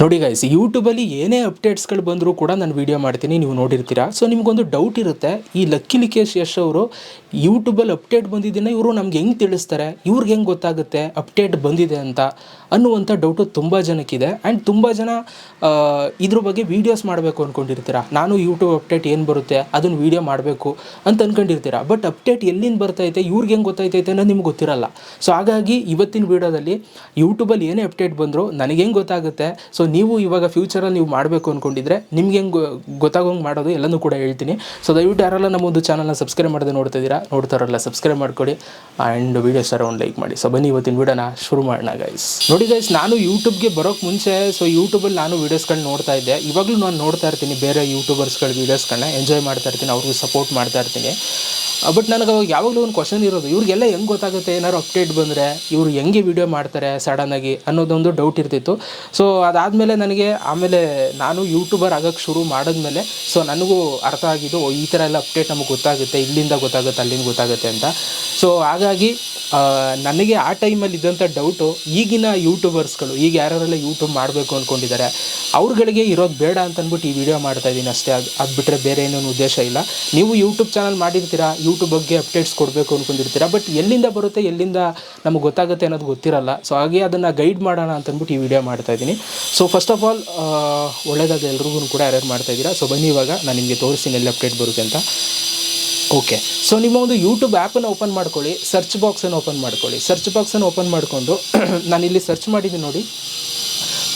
ನೋಡಿ ಗೈಸ್ ಯೂಟ್ಯೂಬಲ್ಲಿ ಏನೇ ಅಪ್ಡೇಟ್ಸ್ಗಳು ಬಂದರೂ ಕೂಡ ನಾನು ವೀಡಿಯೋ ಮಾಡ್ತೀನಿ, ನೀವು ನೋಡಿರ್ತೀರಾ? ಸೊ ನಿಮಗೊಂದು ಡೌಟ್ ಇರುತ್ತೆ. ಈ ಲಕ್ಕಿ ಲಿಕೇಶ್ ಯಶ್ ಅವರು ಯೂಟ್ಯೂಬಲ್ಲಿ ಅಪ್ಡೇಟ್ ಬಂದಿದ್ದನ್ನು ಇವರು ನಮ್ಗೆ ಹೆಂಗೆ ತಿಳಿಸ್ತಾರೆ? ಇವ್ರಿಗೆ ಹೆಂಗೆ ಗೊತ್ತಾಗುತ್ತೆ ಅಪ್ಡೇಟ್ ಬಂದಿದೆ ಅಂತ ಅನ್ನುವಂಥ ಡೌಟು ತುಂಬ ಜನಕ್ಕಿದೆ. ಆ್ಯಂಡ್ ತುಂಬ ಜನ ಇದ್ರ ಬಗ್ಗೆ ವೀಡಿಯೋಸ್ ಮಾಡಬೇಕು ಅಂದ್ಕೊಂಡಿರ್ತೀರ ನಾನು ಯೂಟ್ಯೂಬ್ ಅಪ್ಡೇಟ್ ಏನು ಬರುತ್ತೆ ಅದನ್ನು ವೀಡಿಯೋ ಮಾಡಬೇಕು ಅಂತ ಅಂದ್ಕೊಂಡಿರ್ತೀರ ಬಟ್ ಅಪ್ಡೇಟ್ ಎಲ್ಲಿಂದ ಬರ್ತೈತೆ, ಇವ್ರಿಗೆ ಹೆಂಗೆ ಗೊತ್ತಾಯ್ತೈತೆ ಅನ್ನೋದು ನಿಮ್ಗೆ ಗೊತ್ತಿರಲ್ಲ. ಸೊ ಹಾಗಾಗಿ ಇವತ್ತಿನ ವೀಡಿಯೋದಲ್ಲಿ ಯೂಟ್ಯೂಬಲ್ಲಿ ಏನೇ ಅಪ್ಡೇಟ್ ಬಂದರೂ ನನಗೆ ಹೆಂಗೆ ಗೊತ್ತಾಗುತ್ತೆ? ಸೊ ನೀವು ಇವಾಗ ಫ್ಯೂಚರಲ್ಲಿ ನೀವು ಮಾಡಬೇಕು ಅಂದ್ಕೊಂಡಿದ್ರೆ ನಿಮ್ಗೆ ಹೆಂಗೆ ಗೊತ್ತಾಗೋಂಗೆ ಮಾಡೋದು ಎಲ್ಲನೂ ಕೂಡ ಹೇಳ್ತೀನಿ. ಸೊ ದಯವಿಟ್ಟು ಯಾರೆಲ್ಲ ನಮ್ಮ ಒಂದು ಚಾನಲ್ನ ಸಬ್ಸ್ಕ್ರೈಬ್ ಮಾಡದೆ ನೋಡ್ತಾ ಇದ್ದೀರಾ ನೋಡ್ತಾರಲ್ಲ ಸಬ್ಸ್ಕ್ರೈಬ್ ಮಾಡ್ಕೊಡಿ ಆ್ಯಂಡ್ ವೀಡಿಯೋಸ್ ಒಂದು ಲೈಕ್ ಮಾಡಿ. ಸೊ ಬನ್ನಿ ಇವತ್ತಿನ ವೀಡಿಯೋನ ಶುರು ಮಾಡೋಣ ಗೈಸ್ ನೋಡಿ ಗೈಸ್ ನಾನು ಯೂಟ್ಯೂಬ್ಗೆ ಬರೋಕ್ಕೆ ಮುಂಚೆ ಸೊ ಯೂಟ್ಯೂಬಲ್ಲಿ ನಾನು ವೀಡಿಯೋಸ್ಗಳನ್ನ ನೋಡ್ತಾ ಇದ್ದೆ. ಇವಾಗಲೂ ನಾನು ನೋಡ್ತಾ ಇರ್ತೀನಿ ಬೇರೆ ಯೂಟ್ಯೂಬರ್ಸ್ಗಳ ವೀಡಿಯೋಸ್ಗಳನ್ನ ಎಂಜಾಯ್ ಮಾಡ್ತಾ ಇರ್ತೀನಿ, ಅವ್ರಿಗೂ ಸಪೋರ್ಟ್ ಮಾಡ್ತಾ ಇರ್ತೀನಿ. ಬಟ್ ನನಗೆ ಅವಾಗ ಯಾವಾಗಲೂ ಒಂದು ಕ್ವಶನ್ ಇರೋದು, ಇವ್ರಿಗೆಲ್ಲ ಹೆಂಗೆ ಗೊತ್ತಾಗುತ್ತೆ, ಏನಾದ್ರು ಅಪ್ಡೇಟ್ ಬಂದರೆ, ಇವರು ಹೆಂಗೆ ವೀಡಿಯೋ ಮಾಡ್ತಾರೆ ಸಡನ್ನಾಗಿ ಅನ್ನೋದೊಂದು ಡೌಟ್ ಇರ್ತಿತ್ತು. ಸೊ ಅದಾದಮೇಲೆ ನನಗೆ ಆಮೇಲೆ ನಾನು ಯೂಟ್ಯೂಬರ್ ಆಗೋಕ್ಕೆ ಶುರು ಮಾಡಿದ್ಮೇಲೆ ಸೊ ನನಗೂ ಅರ್ಥ ಆಗಿದ್ದು ಈ ಥರ ಎಲ್ಲ ಅಪ್ಡೇಟ್ ನಮಗೆ ಗೊತ್ತಾಗುತ್ತೆ, ಇಲ್ಲಿಂದ ಗೊತ್ತಾಗುತ್ತೆ, ಅಲ್ಲಿಂದ ಗೊತ್ತಾಗುತ್ತೆ ಅಂತ. ಸೊ ಹಾಗಾಗಿ ನನಗೆ ಆ ಟೈಮಲ್ಲಿ ಇದ್ದಂಥ ಡೌಟು ಈಗಿನ ಯೂಟ್ಯೂಬರ್ಸ್ಗಳು ಈಗ ಯಾರ್ಯಾರೆಲ್ಲ ಯೂಟ್ಯೂಬ್ ಮಾಡಬೇಕು ಅಂದ್ಕೊಂಡಿದ್ದಾರೆ ಅವ್ರುಗಳಿಗೆ ಇರೋದು ಬೇಡ ಅಂತ ಅಂದ್ಬಿಟ್ಟು ಈ ವಿಡಿಯೋ ಮಾಡ್ತಾ ಇದ್ದೀನಿ ಅಷ್ಟೇ. ಅದು ಅದು ಬಿಟ್ಟರೆ ಬೇರೆ ಏನೇನು ಉದ್ದೇಶ ಇಲ್ಲ. ನೀವು ಯೂಟ್ಯೂಬ್ ಚಾನಲ್ ಮಾಡಿರ್ತೀರಾ ಯೂಟ್ಯೂಬ್ ಬಗ್ಗೆ ಅಪ್ಡೇಟ್ಸ್ ಕೊಡಬೇಕು ಅಂದ್ಕೊಂಡಿರ್ತೀರಾ ಬಟ್ ಎಲ್ಲಿಂದ ಬರುತ್ತೆ, ಎಲ್ಲಿಂದ ನಮಗೆ ಗೊತ್ತಾಗುತ್ತೆ ಅನ್ನೋದು ಗೊತ್ತಿರಲ್ಲ. ಸೊ ಹಾಗೆ ಅದನ್ನು ಗೈಡ್ ಮಾಡೋಣ ಅಂತ ಅಂದ್ಬಿಟ್ಟು ಈ ವಿಡಿಯೋ ಮಾಡ್ತಾ ಇದ್ದೀನಿ. ಸೊ ಫಸ್ಟ್ ಆಫ್ ಆಲ್ ಒಳ್ಳೇದಾದ ಎಲ್ರಿಗೂ ಕೂಡ ಯಾರ್ಯಾರು ಮಾಡ್ತಾ ಇದ್ದೀರಾ? ಸೊ ಬನ್ನಿ ಇವಾಗ, ನಾನು ನಿಮಗೆ ತೋರಿಸ್ತೀನಿ ಎಲ್ಲಿ ಅಪ್ಡೇಟ್ ಬರುತ್ತೆ ಅಂತ. ಓಕೆ ಸೊ ನಿಮ್ಮ ಒಂದು ಯೂಟ್ಯೂಬ್ ಆ್ಯಪನ್ನು ಓಪನ್ ಮಾಡ್ಕೊಳ್ಳಿ ಸರ್ಚ್ ಬಾಕ್ಸನ್ನು ಓಪನ್ ಮಾಡ್ಕೊಳ್ಳಿ. ಸರ್ಚ್ ಬಾಕ್ಸನ್ನು ಓಪನ್ ಮಾಡಿಕೊಂಡು, ನಾನು ಇಲ್ಲಿ ಸರ್ಚ್ ಮಾಡಿದ್ದೀನಿ ನೋಡಿ.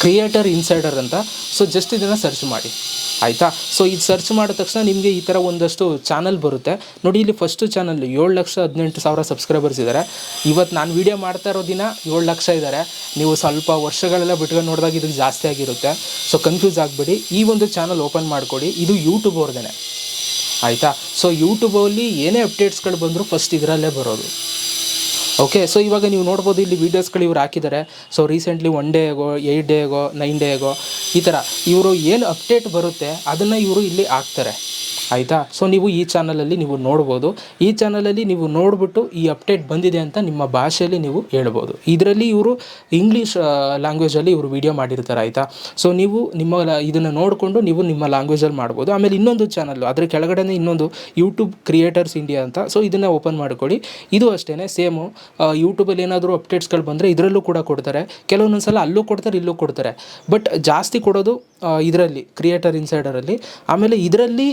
ಕ್ರಿಯೇಟರ್ ಇನ್ಸೈಡರ್ ಅಂತ. ಸೊ ಜಸ್ಟ್ ಇದನ್ನು ಸರ್ಚ್ ಮಾಡಿ. ಆಯಿತಾ? ಸೊ ಇದು ಸರ್ಚ್ ಮಾಡಿದ ತಕ್ಷಣ ನಿಮಗೆ ಈ ಥರ ಒಂದಷ್ಟು ಚಾನಲ್ ಬರುತ್ತೆ. ನೋಡಿ, ಇಲ್ಲಿ ಫಸ್ಟು ಚಾನಲ್ ಏಳು ಲಕ್ಷ ಹದಿನೆಂಟು ಸಾವಿರ ಸಬ್ಸ್ಕ್ರೈಬರ್ಸ್ ಇದ್ದಾರೆ ಇವತ್ತು ನಾನು ವೀಡಿಯೋ ಮಾಡ್ತಾ ಇರೋ ದಿನ ಏಳು ಲಕ್ಷ ಇದ್ದಾರೆ ನೀವು ಸ್ವಲ್ಪ ವರ್ಷಗಳೆಲ್ಲ ಬಿಟ್ಕೊಂಡು ನೋಡಿದಾಗ ಇದಕ್ಕೆ ಜಾಸ್ತಿ ಆಗಿರುತ್ತೆ. ಸೊ ಕನ್ಫ್ಯೂಸ್ ಆಗಬೇಡಿ. ಈ ಒಂದು ಚಾನಲ್ ಓಪನ್ ಮಾಡಿಕೊಡಿ. ಇದು ಯೂಟ್ಯೂಬ್ ಅವ್ರದೇ ಆಯಿತಾ? ಸೊ ಯೂಟ್ಯೂಬಲ್ಲಿ ಏನೇ ಅಪ್ಡೇಟ್ಸ್ಗಳು ಬಂದರೂ ಫಸ್ಟ್ ಇದರಲ್ಲೇ ಬರೋದು. ಓಕೆ ಸೊ ಇವಾಗ ನೀವು ನೋಡ್ಬೋದು ಇಲ್ಲಿ ವೀಡಿಯೋಸ್ಗಳು ಇವ್ರು ಹಾಕಿದ್ದಾರೆ. So recently one day ago eight day ago nine day ago ಈ ಥರ ಇವರು ಏನು ಅಪ್ಡೇಟ್ ಬರುತ್ತೆ, ಅದನ್ನು ಇವರು ಇಲ್ಲಿ ಹಾಕ್ತಾರೆ. ಆಯಿತಾ? ಸೊ ನೀವು ಈ ಚಾನಲಲ್ಲಿ ನೀವು ನೋಡ್ಬೋದು. ಈ ಚಾನಲಲ್ಲಿ ನೀವು ನೋಡಿಬಿಟ್ಟು ಈ ಅಪ್ಡೇಟ್ ಬಂದಿದೆ ಅಂತ ನಿಮ್ಮ ಭಾಷೆಯಲ್ಲಿ ನೀವು ಹೇಳ್ಬೋದು. ಇದರಲ್ಲಿ ಇವರು ಇಂಗ್ಲೀಷ್ ಲ್ಯಾಂಗ್ವೇಜಲ್ಲಿ ಇವರು ವಿಡಿಯೋ ಮಾಡಿರ್ತಾರೆ, ಆಯಿತಾ? ಸೊ ನೀವು ನಿಮ್ಮ ಇದನ್ನು ನೋಡಿಕೊಂಡು ನೀವು ನಿಮ್ಮ ಲ್ಯಾಂಗ್ವೇಜಲ್ಲಿ ಮಾಡ್ಬೋದು. ಆಮೇಲೆ ಇನ್ನೊಂದು ಚಾನಲ್ಲು ಅದರ ಕೆಳಗಡೆನೇ ಇನ್ನೊಂದು ಯೂಟ್ಯೂಬ್ ಕ್ರಿಯೇಟರ್ಸ್ ಇಂಡಿಯಾ ಅಂತ. ಸೊ ಇದನ್ನು ಓಪನ್ ಮಾಡ್ಕೊಳ್ಳಿ. ಇದು ಅಷ್ಟೇ ಸೇಮು ಯೂಟ್ಯೂಬಲ್ಲಿ ಏನಾದರೂ ಅಪ್ಡೇಟ್ಸ್ಗಳು ಬಂದರೆ ಇದರಲ್ಲೂ ಕೂಡ ಕೊಡ್ತಾರೆ. ಕೆಲವೊಂದೊಂದು ಸಲ ಅಲ್ಲೂ ಕೊಡ್ತಾರೆ, ಇಲ್ಲೂ ಕೊಡ್ತಾರೆ. ಬಟ್ ಜಾಸ್ತಿ ಕೊಡೋದು ಇದರಲ್ಲಿ ಕ್ರಿಯೇಟರ್ ಇನ್ಸೈಡರಲ್ಲಿ ಆಮೇಲೆ ಇದರಲ್ಲಿ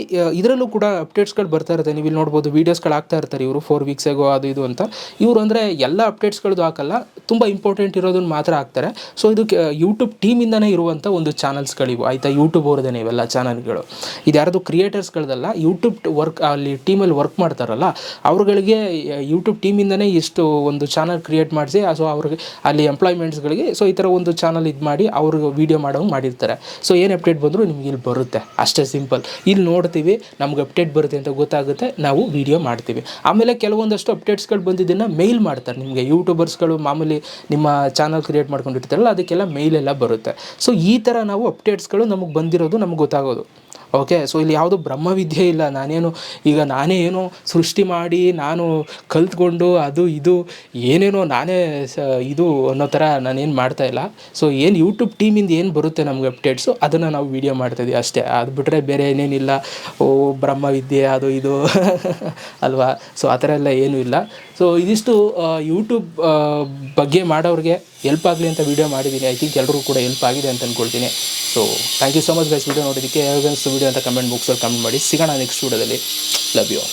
ಇದರಲ್ಲೂ ಕೂಡ ಅಪ್ಡೇಟ್ಸ್ಗಳು ಬರ್ತಾ ಇರುತ್ತೆ. ನೀವು ಇಲ್ಲಿ ನೋಡ್ಬೋದು ವೀಡಿಯೋಸ್ಗಳು ಆಗ್ತಾ ಇರ್ತಾರೆ ಇವರು ಫೋರ್ ವೀಕ್ಸೆಗೋ ಅದು ಇದು ಅಂತ. ಇವರು ಅಂದರೆ ಎಲ್ಲ ಅಪ್ಡೇಟ್ಸ್ಗಳದ್ದು ಹಾಕಲ್ಲ, ತುಂಬ ಇಂಪಾರ್ಟೆಂಟ್ ಇರೋದನ್ನು ಮಾತ್ರ ಹಾಕ್ತಾರೆ. ಸೊ ಇದು ಯೂಟ್ಯೂಬ್ ಟೀಮಿಂದನೇ ಇರುವಂಥ ಒಂದು ಚಾನಲ್ಸ್ಗಳಿವು ಆಯಿತಾ? ಯೂಟ್ಯೂಬ್ ಅವ್ರದ್ದೇ ಇವೆಲ್ಲ ಚಾನಲ್ಗಳು ಇದು ಯಾರ್ದು ಕ್ರಿಯೇಟರ್ಸ್ಗಳದಲ್ಲ ಯೂಟ್ಯೂಬ್ ವರ್ಕ್ ಅಲ್ಲಿ ಟೀಮಲ್ಲಿ ವರ್ಕ್ ಮಾಡ್ತಾರಲ್ಲ, ಅವ್ರುಗಳಿಗೆ ಯೂಟ್ಯೂಬ್ ಟೀಮಿಂದನೇ ಇಷ್ಟು ಒಂದು ಚಾನಲ್ ಕ್ರಿಯೇಟ್ ಮಾಡಿಸಿ ಸೊ ಅವ್ರಿಗೆ, ಅಲ್ಲಿ ಎಂಪ್ಲಾಯ್ಮೆಂಟ್ಸ್ಗಳಿಗೆ ಸೊ ಈ ಥರ ಒಂದು ಚಾನಲ್ ಇದು ಮಾಡಿ ಅವ್ರಿಗೆ ವೀಡಿಯೋ ಮಾಡೋಂಗೆ ಮಾಡಿರ್ತಾರೆ. ಸೊ ಏನು ಅಪ್ಡೇಟ್ ಬಂದರೂ ನಿಮ್ಗೆ ಇಲ್ಲಿ ಬರುತ್ತೆ. ಅಷ್ಟೇ ಸಿಂಪಲ್ ಇಲ್ಲಿ ನೋಡ್ತೀವಿ ನಮ್ಗೆ ಅಪ್ಡೇಟ್ ಬರುತ್ತೆ ಅಂತ ಗೊತ್ತಾಗುತ್ತೆ, ನಾವು ವೀಡಿಯೋ ಮಾಡ್ತೀವಿ. ಆಮೇಲೆ ಕೆಲವೊಂದಷ್ಟು ಅಪ್ಡೇಟ್ಸ್ಗಳು ಬಂದಿದ್ದನ್ನು ಮೇಲ್ ಮಾಡ್ತಾರೆ ನಿಮಗೆ. ಯೂಟ್ಯೂಬರ್ಸ್ಗಳು ಮಾಮೂಲಿ ನಿಮ್ಮ ಚಾನಲ್ ಕ್ರಿಯೇಟ್ ಮಾಡ್ಕೊಂಡಿರ್ತಾರಲ್ಲ, ಅದಕ್ಕೆಲ್ಲ ಮೇಲೆಲ್ಲ ಬರುತ್ತೆ. ಸೊ ಈ ಥರ ನಾವು ಅಪ್ಡೇಟ್ಸ್ಗಳು ನಮಗೆ ಬಂದಿರೋದು ನಮ್ಗೆ ಗೊತ್ತಾಗೋದು. ಓಕೆ ಸೊ ಇಲ್ಲಿ ಯಾವುದು ಬ್ರಹ್ಮವಿದ್ಯೆ ಇಲ್ಲ. ನಾನೇನು, ಈಗ ನಾನೇ ಏನೋ ಸೃಷ್ಟಿ ಮಾಡಿ, ನಾನು ಕಲ್ತ್ಕೊಂಡು ಅದು ಇದು, ಏನೇನೋ ನಾನೇ ಇದು ಅನ್ನೋ ಥರ ನಾನೇನು ಮಾಡ್ತಾ ಇಲ್ಲ. ಸೊ ಏನು ಯೂಟ್ಯೂಬ್ ಟೀಮಿಂದ ಏನು ಬರುತ್ತೆ ನಮ್ಗೆ ಅಪ್ಡೇಟ್ಸು ಅದನ್ನು ನಾವು ವೀಡಿಯೋ ಮಾಡ್ತಾಯಿದ್ವಿ ಅಷ್ಟೇ. ಅದು ಬಿಟ್ಟರೆ ಬೇರೆ ಏನೇನಿಲ್ಲ. ಓ, ಬ್ರಹ್ಮವಿದ್ಯೆ, ಅದು ಇದು ಅಲ್ವಾ? ಸೊ ಆ ಥರ ಎಲ್ಲ ಏನೂ ಇಲ್ಲ. ಸೊ ಇದಿಷ್ಟು ಯೂಟ್ಯೂಬ್ ಬಗ್ಗೆ ಮಾಡೋರಿಗೆ ಹೆಲ್ಪ್ ಆಗಲಿ ಅಂತ ವೀಡಿಯೋ ಮಾಡಿದ್ದೀನಿ ಐ ಥಿಂಕ್ ಎಲ್ಲರಿಗೂ ಕೂಡ ಹೆಲ್ಪ್ ಆಗಿದೆ ಅಂತ ಅಂದ್ಕೊಳ್ತೀನಿ so thank you so much guys video ನೋಡೋದಕ್ಕೆ ಹೇಗೆ ವೀಡಿಯೋ ಅಂತ ಕಮೆಂಟ್ ಬಾಕ್ಸಲ್ಲಿ ಕಮೆಂಟ್ ಮಾಡಿ. ಸಿಗೋಣ ನೆಕ್ಸ್ಟ್ ವೀಡಿಯೋದಲ್ಲಿ ಲವ್ ಯು